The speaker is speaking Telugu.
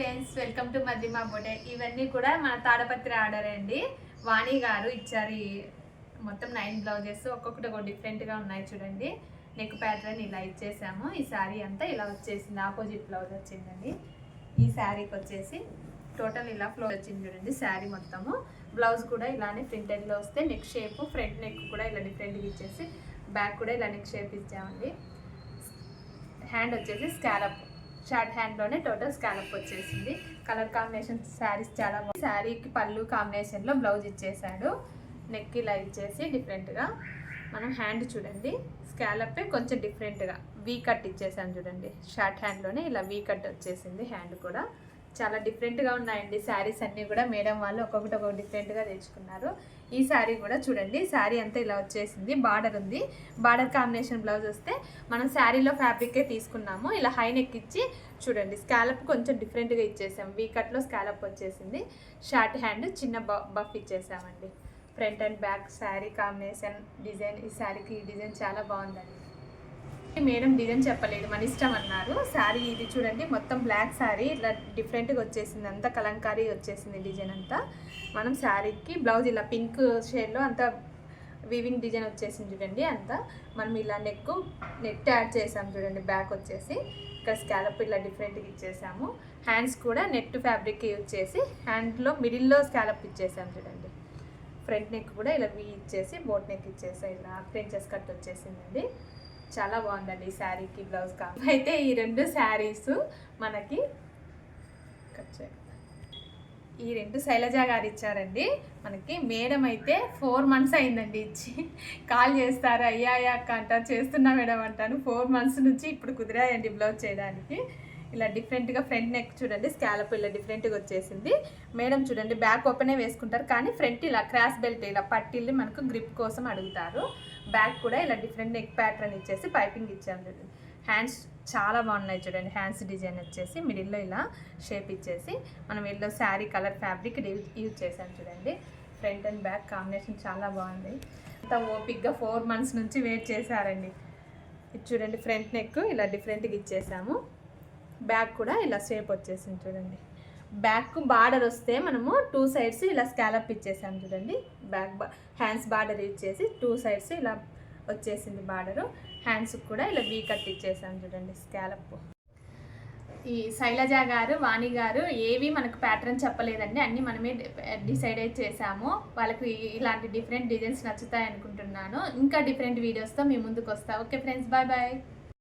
ఫ్రెండ్స్ వెల్కమ్ టు మధ్యమా బొటే. ఇవన్నీ కూడా మన తాడపత్రి ఆర్డర్ అండి. వాణి గారు ఇచ్చారు మొత్తం నైన్ బ్లౌజెస్. ఒక్కొక్కటి ఒక డిఫరెంట్గా ఉన్నాయి చూడండి. నెక్ ప్యాటర్న్ ఇలా ఇచ్చేసాము. ఈ శారీ అంతా ఇలా వచ్చేసింది. ఆపోజిట్ బ్లౌజ్ వచ్చిందండి. ఈ శారీకి వచ్చేసి టోటల్ ఇలా ఫ్లో వచ్చింది చూడండి శారీ మొత్తము. బ్లౌజ్ కూడా ఇలానే ప్రింటెడ్లో వస్తే నెక్ షేప్ ఫ్రంట్ నెక్ కూడా ఇలా డిఫరెంట్గా ఇచ్చేసి బ్యాక్ కూడా ఇలా నెక్ షేప్ ఇచ్చామండి. హ్యాండ్ వచ్చేసి స్కాలప్ షార్ట్ హ్యాండ్లోనే టోటల్ స్కాలప్ వచ్చేసింది. కలర్ కాంబినేషన్ శారీస్ చాలా బాగుంది. శారీకి పళ్ళు కాంబినేషన్లో బ్లౌజ్ ఇచ్చేసాడు. నెక్ ఇలా ఇచ్చేసి డిఫరెంట్గా. మనం హ్యాండ్ చూడండి. స్కాలప్ కొంచెం డిఫరెంట్గా. వీ కట్ ఇచ్చేసాను చూడండి. షార్ట్ హ్యాండ్లోనే ఇలా వీ కట్ వచ్చేసింది హ్యాండ్ కూడా. చాలా డిఫరెంట్గా ఉన్నాయండి శారీస్ అన్నీ కూడా. మేడం వాళ్ళు ఒక్కొక్కటి ఒక్కొక్క డిఫరెంట్గా తెచ్చుకున్నారు. ఈ శారీ కూడా చూడండి. శారీ అంతా ఇలా వచ్చేసింది. బార్డర్ ఉంది. బార్డర్ కాంబినేషన్ బ్లౌజ్ వస్తే మనం శారీలో ఫ్యాబ్రికే తీసుకున్నాము. ఇలా హై నెక్ ఇచ్చి చూడండి. స్కాలప్ కొంచెం డిఫరెంట్గా ఇచ్చేసాం వీ కట్లో స్కాలప్ వచ్చేసింది. షార్ట్ హ్యాండ్ చిన్న puff ఇచ్చేసామండి. Front and back sari combination design. ఈ శారీకి ఈ డిజైన్ చాలా బాగుందండి. మేడం డిజైన్ చెప్పలేదు మన ఇష్టం అన్నారు. శారీ ఇది చూడండి మొత్తం బ్లాక్ శారీ ఇట్లా డిఫరెంట్గా వచ్చేసింది. అంతా కలంకారీ వచ్చేసింది డిజైన్ అంతా. మనం శారీకి బ్లౌజ్ ఇలా పింక్ షేడ్లో అంతా వీవింగ్ డిజైన్ వచ్చేసింది చూడండి అంతా. మనం ఇలా నెక్ నెట్ యాడ్ చేసాం చూడండి బ్యాక్ వచ్చేసి. ఇక్కడ స్కాలప్ ఇలా డిఫరెంట్గా ఇచ్చేసాము. హ్యాండ్స్ కూడా నెట్ ఫ్యాబ్రిక్ యూజ్ చేసి హ్యాండ్లో మిడిల్లో స్కాలప్ ఇచ్చేసాం చూడండి. ఫ్రంట్ నెక్ కూడా ఇలా వీ ఇచ్చేసి బోట్ నెక్ ఇచ్చేసి. ఇలా ప్రించెస్ కట్ వచ్చేసిందండి. చాలా బాగుందండి ఈ శారీకి బ్లౌజ్ కాంబో అయితే ఈ రెండు శారీస్ మనకి ఈ రెండు శైలజ గారు ఇచ్చారండి. మనకి మేడం అయితే ఫోర్ మంత్స్ అయిందండి ఇచ్చి. కాల్ చేస్తారు అయ్యా అయ్యా అక్క అంటారు చేస్తున్నా మేడం అంటాను. ఫోర్ మంత్స్ నుంచి ఇప్పుడు కుదిరాయండి బ్లౌజ్ చేయడానికి. ఇలా డిఫరెంట్గా ఫ్రంట్ నెక్ చూడండి స్కాలప్ ఇలా డిఫరెంట్గా వచ్చేసింది. మేడం చూడండి బ్యాక్ ఓపెనే వేసుకుంటారు కానీ ఫ్రంట్ ఇలా క్రాస్ బెల్ట్ ఇలా పట్టిల్ని మనకు గ్రిప్ కోసం అడుగుతారు. బ్యాక్ కూడా ఇలా డిఫరెంట్ నెక్ ప్యాటర్న్ ఇచ్చేసి పైపింగ్ ఇచ్చాము చూడండి. హ్యాండ్స్ చాలా బాగున్నాయి చూడండి హ్యాండ్స్ డిజైన్ వచ్చేసి మిడిల్లో ఇలా షేప్ ఇచ్చేసి మనం yellow sari colour fabric use చేసాం చూడండి. ఫ్రంట్ అండ్ బ్యాక్ కాంబినేషన్ చాలా బాగుంది. అంత ఓపిక్గా ఫోర్ మంత్స్ నుంచి వెయిట్ చేశారండి. ఇది చూడండి ఫ్రంట్ నెక్ ఇలా డిఫరెంట్గా ఇచ్చేసాము. బ్యాక్ కూడా ఇలా షేప్ వచ్చేసింది చూడండి. బ్యాక్ బార్డర్ వస్తే మనము టూ సైడ్స్ ఇలా స్కాలప్ ఇచ్చేసాం చూడండి. బ్యాక్ హ్యాండ్స్ బార్డర్ ఇచ్చేసి టూ సైడ్స్ ఇలా వచ్చేసింది బార్డరు. హ్యాండ్స్ కూడా ఇలా వీ కట్ ఇచ్చేసాం చూడండి స్కాలప్. ఈ శైలజ గారు వాణి గారు ఏవి మనకు ప్యాటర్న్ చెప్పలేదండి. అన్నీ మనమే డిసైడ్ చేసాము. వాళ్ళకి ఇలాంటి డిఫరెంట్ డిజైన్స్ నచ్చుతాయి అనుకుంటున్నాను ఇంకా డిఫరెంట్ వీడియోస్తో మీ ముందుకు వస్తా ఓకే ఫ్రెండ్స్ బాయ్ బాయ్.